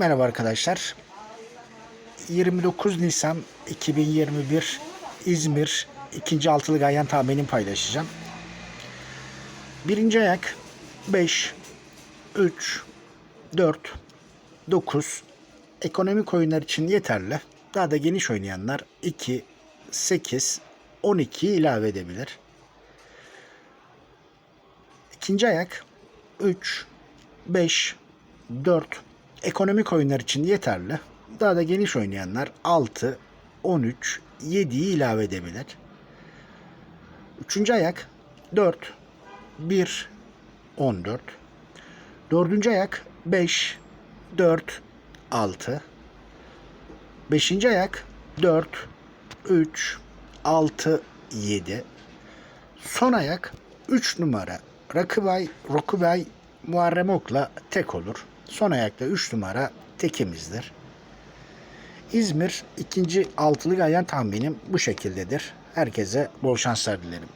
Merhaba arkadaşlar. 29 Nisan 2021 İzmir ikinci altılı ganyan tahminini paylaşacağım. Birinci ayak 5, 3, 4, 9 ekonomik oyunlar için yeterli. Daha da geniş oynayanlar 2, 8, 12 ilave edebilir. İkinci ayak 3, 5, 4 ekonomik oyunlar için yeterli. Daha da geniş oynayanlar 6, 13, 7'yi ilave edebilir. Üçüncü ayak 4, 1, 14. Dördüncü ayak 5, 4, 6. Beşinci ayak 4, 3, 6, 7. Son ayak 3 numara Rakıbay, Rokubay, Muharrem Ok'la tek olur. Son ayakta 3 numara tekimizdir. İzmir ikinci altılı ganyan tahminim bu şekildedir. Herkese bol şanslar dilerim.